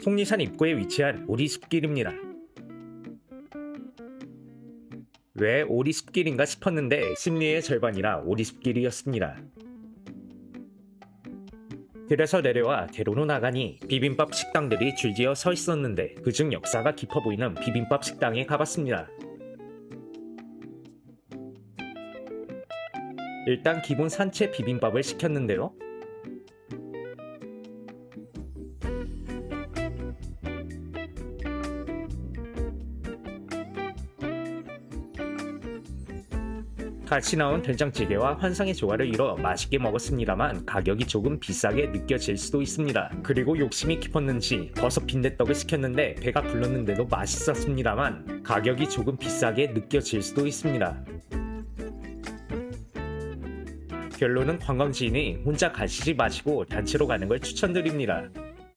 속리산 입구에 위치한 오리숲길입니다. 왜 오리숲길인가 싶었는데 심리의 절반이라 오리숲길이었습니다. 그래서 내려와 대로로 나가니 비빔밥 식당들이 줄지어 서 있었는데 그중 역사가 깊어 보이는 비빔밥 식당에 가봤습니다. 일단 기본 산채 비빔밥을 시켰는데요. 같이 나온 된장찌개와 환상의 조화를 이뤄 맛있게 먹었습니다만 가격이 조금 비싸게 느껴질 수도 있습니다. 그리고 욕심이 깊었는지 버섯 빈대떡을 시켰는데 배가 불렀는데도 맛있었습니다만 가격이 조금 비싸게 느껴질 수도 있습니다. 결론은 관광지이니 혼자 가시지 마시고 단체로 가는 걸 추천드립니다.